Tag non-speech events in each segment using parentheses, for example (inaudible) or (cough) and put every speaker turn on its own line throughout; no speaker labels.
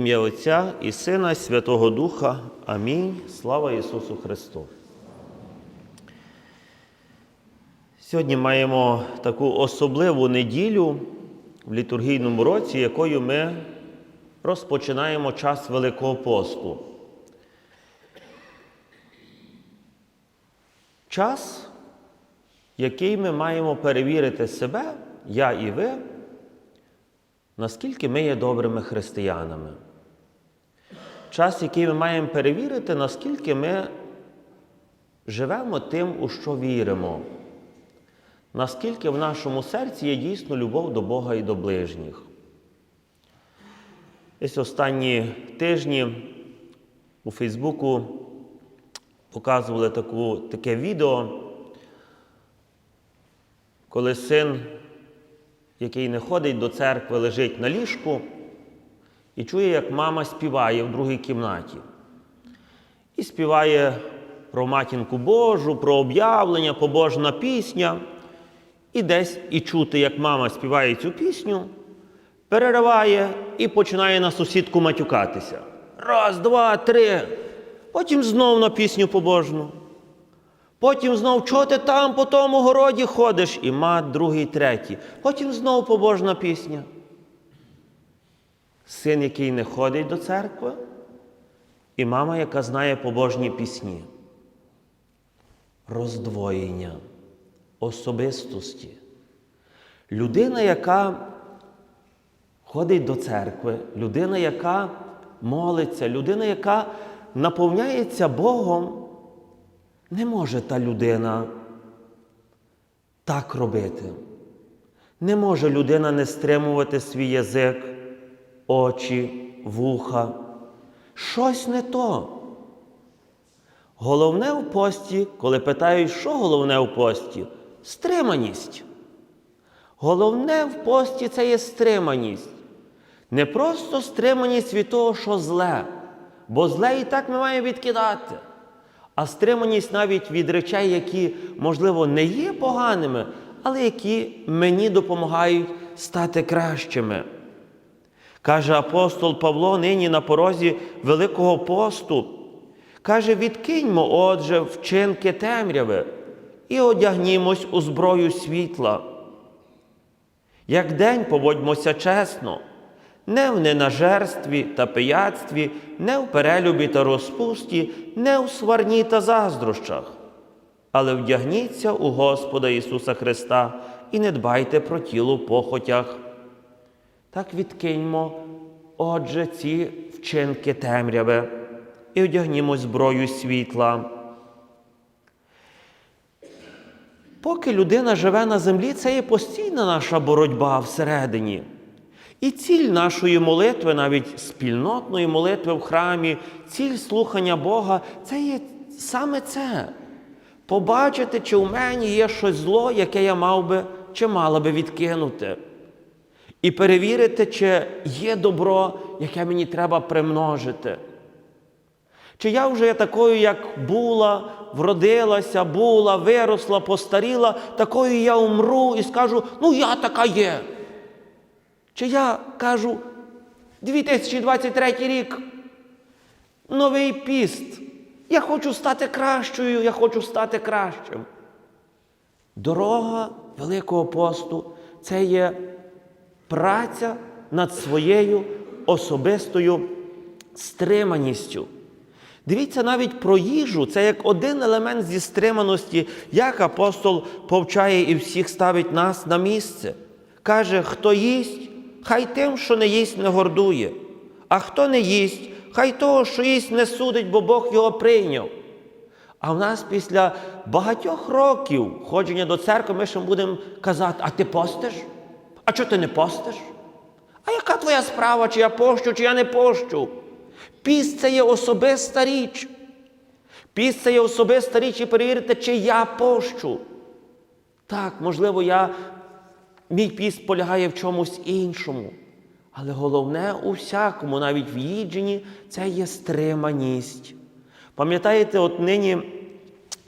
Ім'я Отця і Сина, і Святого Духа. Амінь. Слава Ісусу Христу. Сьогодні маємо таку особливу неділю в літургійному році, якою ми розпочинаємо час Великого посту. Час, який ми маємо перевірити себе, я і ви, наскільки ми є добрими християнами. Час, який ми маємо перевірити, наскільки ми живемо тим, у що віримо, наскільки в нашому серці є дійсно любов до Бога і до ближніх. Ось останні тижні у Фейсбуку показували таку, таке відео, коли син, який не ходить до церкви, лежить на ліжку і чує, як мама співає в другій кімнаті. І співає про матінку Божу, про об'явлення, побожна пісня. І десь і чути, як мама співає цю пісню, перериває і починає на сусідку матюкатися. Раз, два, три. Потім знов на пісню побожну. Потім знов, чого ти там по тому городі ходиш? І мат, другий, третій. Потім знов побожна пісня. Син, який не ходить до церкви, і мама, яка знає побожні пісні. Роздвоєння особистості. Людина, яка ходить до церкви, людина, яка молиться, людина, яка наповняється Богом, не може та людина так робити. Не може людина не стримувати свій язик, очі, вуха. Щось не то. Головне в пості, коли питають, що головне в пості? Стриманість. Головне в пості це є стриманість. Не просто стриманість від того, що зле, бо зле і так ми маємо відкидати. А стриманість навіть від речей, які, можливо, не є поганими, але які мені допомагають стати кращими. Каже апостол Павло нині на порозі Великого посту. Каже, відкиньмо, отже, вчинки темряви і одягнімось у зброю світла. Як день поводьмося чесно, не в ненажерстві та пияцтві, не в перелюбі та розпусті, не в сварні та заздрощах, але вдягніться у Господа Ісуса Христа і не дбайте про тіло в похотях. Так відкиньмо, отже, ці вчинки темряви і одягнімо зброю світла. Поки людина живе на землі, це є постійна наша боротьба всередині. І ціль нашої молитви, навіть спільнотної молитви в храмі, ціль слухання Бога це є саме це. Побачити, чи в мені є щось зло, яке я мав би чи мала би відкинути. І перевірити, чи є добро, яке мені треба примножити. Чи я вже такою, як була, вродилася, була, виросла, постаріла, такою я умру і скажу, ну я така є. Чи я кажу, 2023 рік, новий піст. Я хочу стати кращою, я хочу стати кращим. Дорога Великого посту це є праця над своєю особистою стриманістю. Дивіться, навіть про їжу це як один елемент зі стриманості, як апостол повчає і всіх ставить нас на місце. Каже, хто їсть, хай тим, що не їсть, не гордує, а хто не їсть, хай того, що їсть, не судить, бо Бог його прийняв. А в нас після багатьох років ходження до церкви ми ще будемо казати, а ти постиш? А чого ти не постиш? А яка твоя справа, чи я пощу, чи я не пощу? Піст це є особиста річ. Піст це є особиста річ і перевірити, чи я пощу. Так, можливо, я, мій піст полягає в чомусь іншому. Але головне у всякому, навіть в їдженні, це є стриманість. Пам'ятаєте, от нині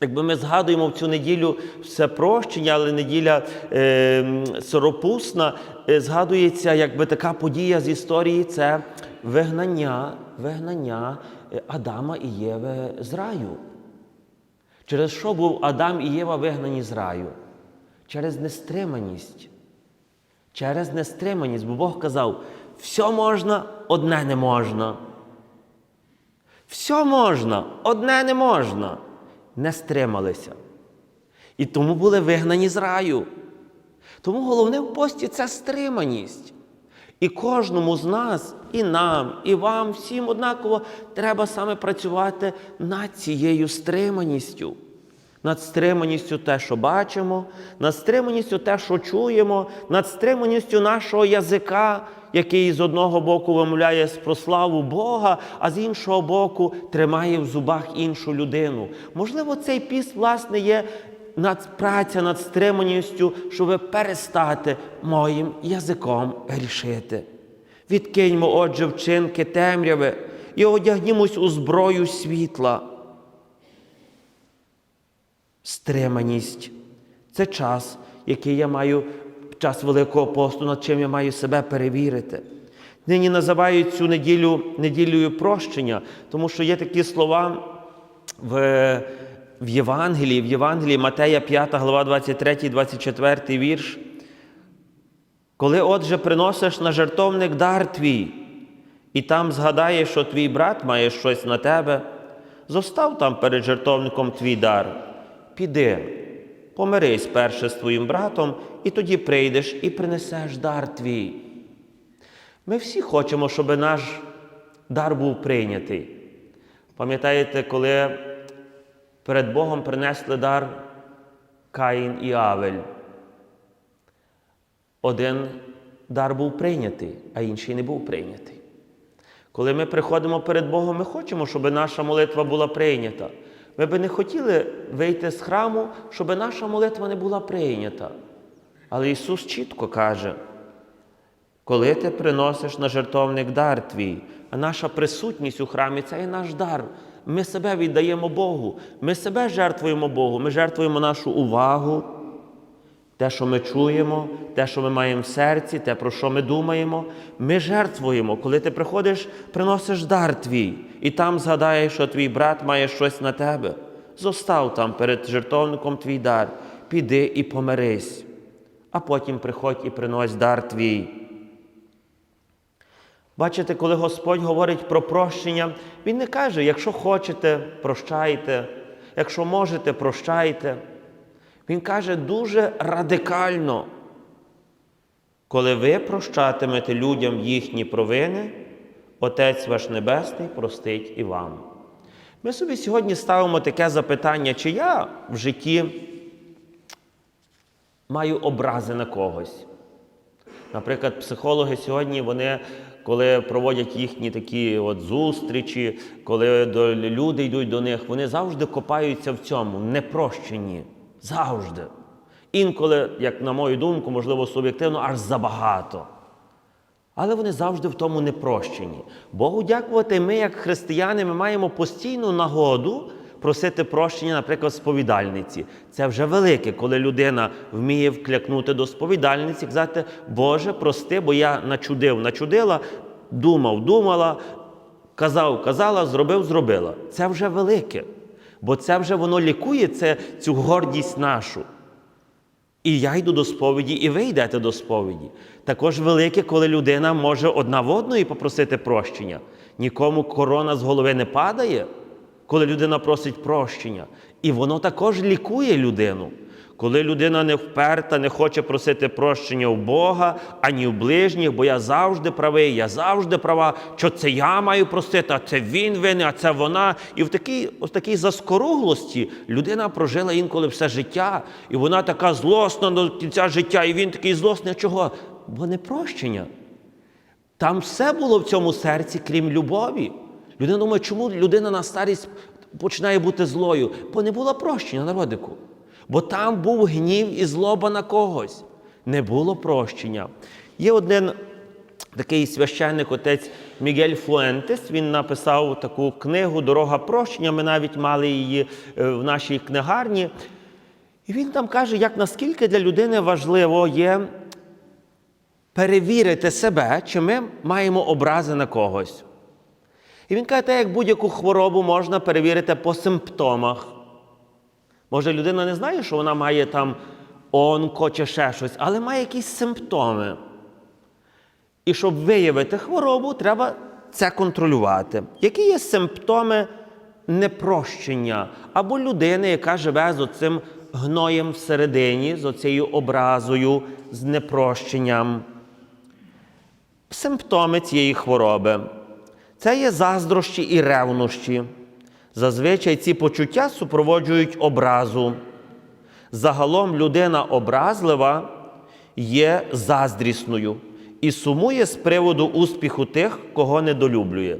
Якби ми згадуємо в цю неділю все прощення, але неділя е, Соропусна, е, згадується якби така подія з історії це вигнання, вигнання е, Адама і Єви з раю. Через що був Адам і Єва вигнані з раю? Через нестриманість. Через нестриманість, бо Бог казав, все можна, одне не можна. Все можна, одне не можна. Не стрималися. І тому були вигнані з раю. Тому головне в пості це стриманість. І кожному з нас, і нам, і вам, всім однаково треба саме працювати над цією стриманістю. Над стриманістю те, що бачимо, над стриманістю те, що чуємо, над стриманістю нашого язика, який з одного боку вимовляє про славу Бога, а з іншого боку тримає в зубах іншу людину. Можливо, цей піст, власне, є праця над стриманістю, щоб перестати моїм язиком грішити. Відкиньмо, отже, вчинки темряви і одягнімось у зброю світла. Стриманість це час, який я маю, час Великого посту, над чим я маю себе перевірити. Нині називають цю неділю неділею прощення, тому що є такі слова в, в Євангелії, в Євангелії Матея 5 глава 23, 24 вірш. Коли, отже, приносиш на жертовник дар твій, і там згадаєш, що твій брат має щось на тебе, зостав там перед жертовником твій дар. Піди, помирись перше з твоїм братом, і тоді прийдеш і принесеш дар твій. Ми всі хочемо, щоб наш дар був прийнятий. Пам'ятаєте, коли перед Богом принесли дар Каїн і Авель? Один дар був прийнятий, а інший не був прийнятий. Коли ми приходимо перед Богом, ми хочемо, щоб наша молитва була прийнята. Ми би не хотіли вийти з храму, щоб наша молитва не була прийнята. Але Ісус чітко каже, коли ти приносиш на жертовник дар твій, а наша присутність у храмі це і наш дар. Ми себе віддаємо Богу, ми себе жертвуємо Богу, ми жертвуємо нашу увагу, те, що ми чуємо, те, що ми маємо в серці, те, про що ми думаємо, ми жертвуємо. Коли ти приходиш, приносиш дар твій, і там згадаєш, що твій брат має щось на тебе. Зостав там перед жертовником твій дар, піди і помирись, а потім приходь і принось дар твій. Бачите, коли Господь говорить про прощення, Він не каже, якщо хочете, прощайте, якщо можете, прощайте. Він каже дуже радикально, коли ви прощатимете людям їхні провини, Отець ваш Небесний простить і вам. Ми собі сьогодні ставимо таке запитання, чи я в житті маю образи на когось. Наприклад, психологи сьогодні, вони, коли проводять їхні такі от зустрічі, коли люди йдуть до них, вони завжди копаються в цьому, непрощенні. Завжди. Інколи, як на мою думку, можливо, суб'єктивно, аж забагато. Але вони завжди в тому непрощені. Богу дякувати, ми, як християни, ми маємо постійну нагоду просити прощення, наприклад, сповідальниці. Це вже велике, коли людина вміє вклякнути до сповідальниці, казати, Боже, прости, бо я начудив, начудила, думав, думала, казав, казала, зробив, зробила. Це вже велике. Бо це вже воно лікує це, цю гордість нашу. І я йду до сповіді, і ви йдете до сповіді. Також велике, коли людина може одна в одної попросити прощення. Нікому корона з голови не падає, коли людина просить прощення. І воно також лікує людину. Коли людина не вперта, не хоче просити прощення у Бога, ані у ближніх, бо я завжди правий, я завжди права, що це я маю просити, а це він винен, а це вона. І в такій, ось такій заскоруглості людина прожила інколи все життя, і вона така злосна до кінця життя, і він такий злосний. Чого? Бо не прощення. Там все було в цьому серці, крім любові. Людина думає, чому людина на старість починає бути злою? Бо не було прощення народику. Бо там був гнів і злоба на когось. Не було прощення. Є один такий священник, отець Мігель Фуентес. Він написав таку книгу Дорога прощення. Ми навіть мали її е, в нашій книгарні. І він там каже, як наскільки для людини важливо є перевірити себе, чи ми маємо образи на когось. І він каже, так як будь-яку хворобу можна перевірити по симптомах. Може, людина не знає, що вона має там онко чи ще щось, але має якісь симптоми. І щоб виявити хворобу, треба це контролювати. Які є симптоми непрощення або людини, яка живе з оцим гноєм всередині, з оцією образою, з непрощенням? Симптоми цієї хвороби це є заздрощі і ревнощі. Зазвичай ці почуття супроводжують образу. Загалом людина образлива є заздрісною і сумує з приводу успіху тих, кого недолюблює.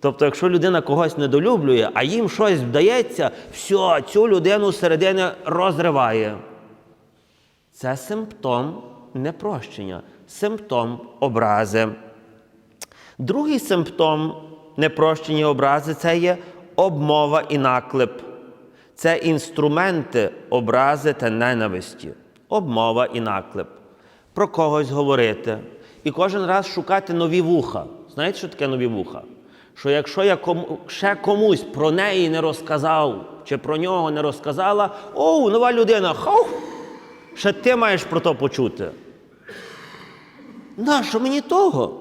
Тобто, якщо людина когось недолюблює, а їм щось вдається, все, цю людину середини розриває. Це симптом непрощення, симптом образи. Другий симптом непрощення образи це є обмова і наклеп. Це інструменти образи та ненависті. Обмова і наклеп. Про когось говорити. І кожен раз шукати нові вуха. Знаєте, що таке нові вуха? Що якщо я кому, ще комусь про неї не розказав, чи про нього не розказала, о, нова людина, хау, ще ти маєш про то почути. Нащо мені того?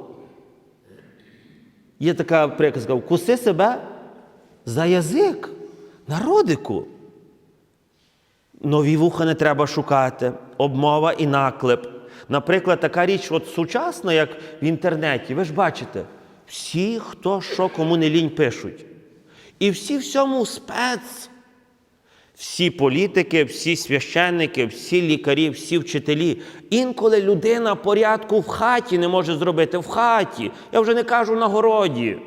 Є така приказка: вкуси себе за язик, народику. Нові вуха не треба шукати, обмова і наклеп. Наприклад, така річ, от сучасна, як в інтернеті, ви ж бачите, всі, хто що кому не лінь пишуть. І всі всьому спец. Всі політики, всі священники, всі лікарі, всі вчителі. Інколи людина порядку в хаті не може зробити в хаті. Я вже не кажу на городі.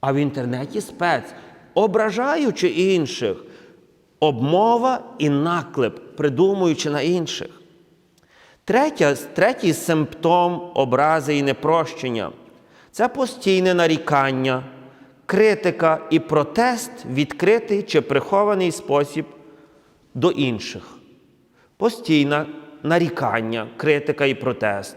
А в інтернеті спец, ображаючи інших, обмова і наклеп, придумуючи на інших. Третя, третій симптом образи і непрощення це постійне нарікання, критика і протест, відкритий чи прихований спосіб до інших. Постійне нарікання, критика і протест.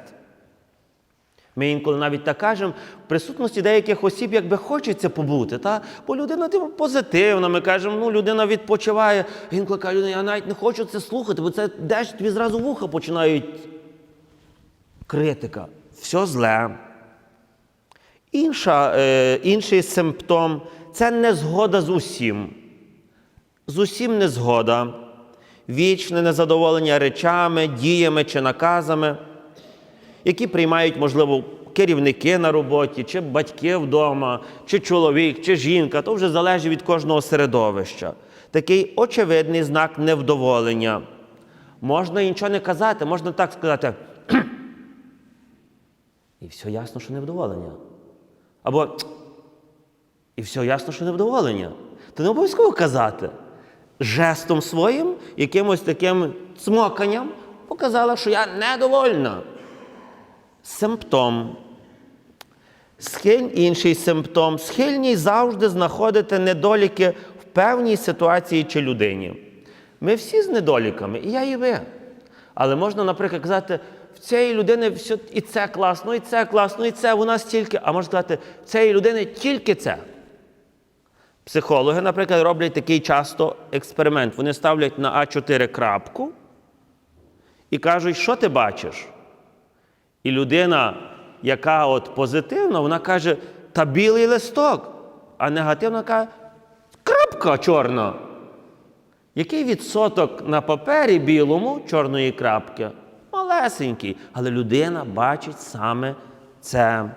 Ми інколи навіть так кажемо, в присутності деяких осіб, якби хочеться побути, та? бо людина типу, позитивна, ми кажемо, ну людина відпочиває. Інколи каже, людина, я навіть не хочу це слухати, бо це де ж тобі зразу вуха починають критика. Все зле. Інша, е, інший симптом це незгода з усім. З усім незгода. Вічне незадоволення речами, діями чи наказами, які приймають, можливо, керівники на роботі, чи батьки вдома, чи чоловік, чи жінка, то вже залежить від кожного середовища. Такий очевидний знак невдоволення. Можна нічого не казати, можна так сказати. (clears throat) І все ясно, що невдоволення. Або (clears throat) і все ясно, що невдоволення. То не обов'язково казати. Жестом своїм, якимось таким цмоканням показала, що я недовольна. Симптом. Схиль, інший симптом. Схильність завжди знаходити недоліки в певній ситуації чи людині. Ми всі з недоліками, і я, і ви. Але можна, наприклад, казати, в цієї людини все, і це класно, і це класно, і це вона стільки. А можна сказати, в цієї людини тільки це. Психологи, наприклад, роблять такий часто експеримент. Вони ставлять на А4 крапку і кажуть, що ти бачиш? І людина, яка от позитивна, вона каже, та білий листок, а негативна каже, крапка чорна. Який відсоток на папері білому чорної крапки? Малесенький, але людина бачить саме це.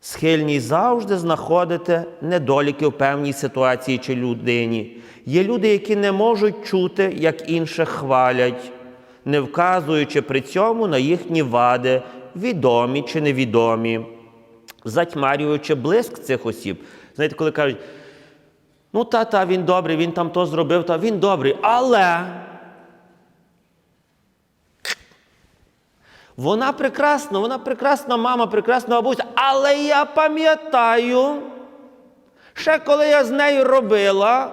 Схильність завжди знаходити недоліки в певній ситуації чи людині. Є люди, які не можуть чути, як інших хвалять, не вказуючи при цьому на їхні вади, відомі чи невідомі, затьмарюючи блиск цих осіб. Знаєте, коли кажуть, ну та-та, він добрий, він там то зробив, та він добрий, але. Вона прекрасна, вона прекрасна мама, прекрасна бабуся, але я пам'ятаю, ще коли я з нею робила.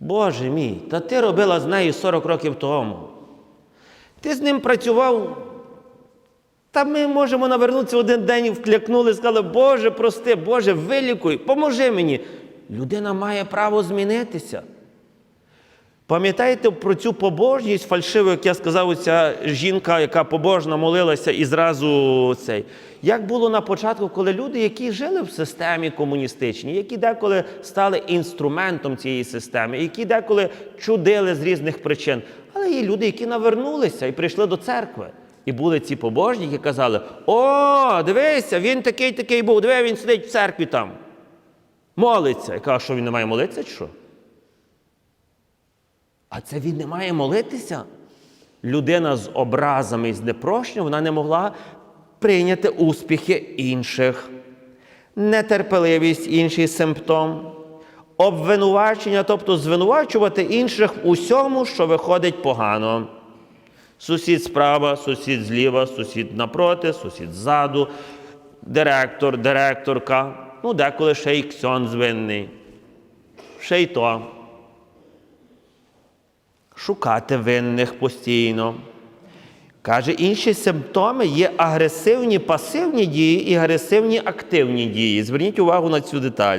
Боже мій, та ти робила з нею 40 років тому. Ти з ним працював. Та ми можемо навернутися один день і вклякнули, сказали, Боже, прости, Боже, вилікуй, поможи мені. Людина має право змінитися. Пам'ятаєте про цю побожність фальшиву, як я сказав, ця жінка, яка побожна молилася і зразу цей. Як було на початку, коли люди, які жили в системі комуністичній, які деколи стали інструментом цієї системи, які деколи чудили з різних причин. Але є люди, які навернулися і прийшли до церкви. І були ці побожні, які казали: О, дивися, він такий такий був, диви, він сидить в церкві там. Молиться. Я кажу, що він не має молитися, чи що? А це він не має молитися. Людина з образами і з непрощенням, вона не могла прийняти успіхи інших. Нетерпеливість інший симптом. Обвинувачення, тобто звинувачувати інших в усьому, що виходить погано. Сусід справа, сусід зліва, сусід напроти, сусід ззаду, директор, директорка, ну деколи ще й ксьон звинний. Ще й то шукати винних постійно. Каже, інші симптоми є агресивні пасивні дії і агресивні активні дії. Зверніть увагу на цю деталь.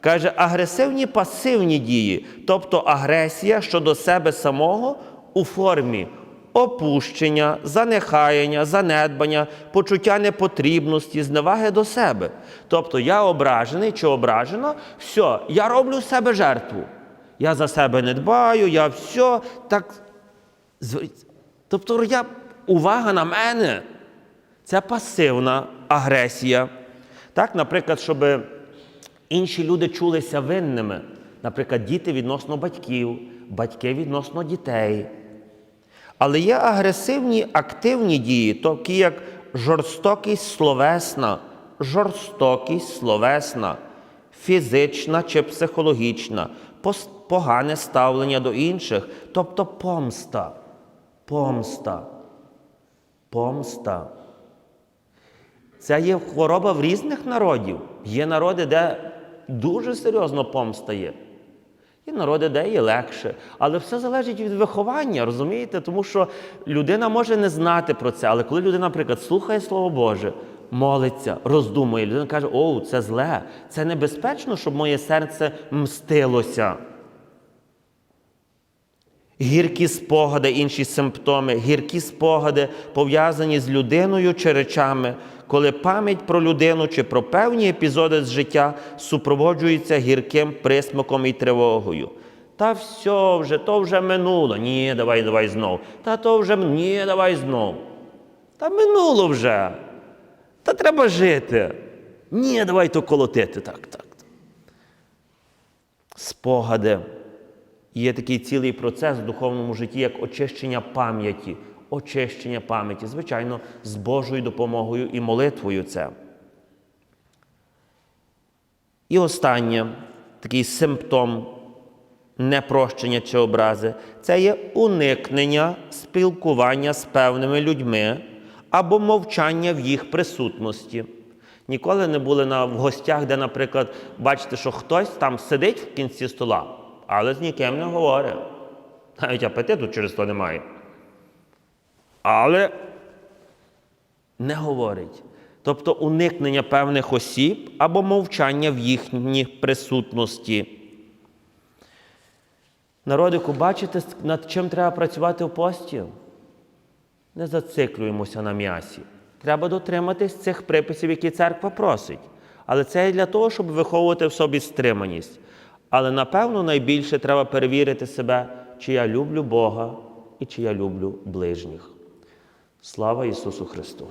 Каже, агресивні пасивні дії, тобто агресія щодо себе самого у формі опущення, занехаяння, занедбання, почуття непотрібності, зневаги до себе. Тобто я ображений чи ображена, все, я роблю з себе жертву. Я за себе не дбаю, я все так. Тобто я, увага на мене. Це пасивна агресія. Так, наприклад, щоб інші люди чулися винними. Наприклад, діти відносно батьків, батьки відносно дітей. Але є агресивні активні дії, такі як жорстокість словесна, жорстокість словесна, фізична чи психологічна, погане ставлення до інших, тобто помста. Помста. Помста. Це є хвороба в різних народів. Є народи, де дуже серйозно помста є. Є народи, де є легше. Але все залежить від виховання, розумієте? Тому що людина може не знати про це, але коли людина, наприклад, слухає Слово Боже, молиться, роздумує, людина каже, о, це зле, це небезпечно, щоб моє серце мстилося. Гіркі спогади, інші симптоми, гіркі спогади пов'язані з людиною чи речами, коли пам'ять про людину чи про певні епізоди з життя супроводжується гірким присмаком і тривогою. Та все вже, то вже минуло. Ні, давай, давай знов. Та то вже ні, давай знов. Та минуло вже. Та треба жити. Ні, давай то колотити. Так, так. Спогади. Є такий цілий процес в духовному житті, як очищення пам'яті. Очищення пам'яті, звичайно, з Божою допомогою і молитвою це. І останнє такий симптом непрощення чи образи це є уникнення спілкування з певними людьми або мовчання в їх присутності. Ніколи не були на, в гостях, де, наприклад, бачите, що хтось там сидить в кінці стола, але з ніким не говорить. Навіть апетиту через то немає. Але не говорить. Тобто уникнення певних осіб або мовчання в їхній присутності. Народику, бачите, над чим треба працювати в пості? Не зациклюємося на м'ясі. Треба дотриматись цих приписів, які церква просить. Але це і для того, щоб виховувати в собі стриманість. Але напевно найбільше треба перевірити себе, чи я люблю Бога і чи я люблю ближніх. Слава Ісусу Христу!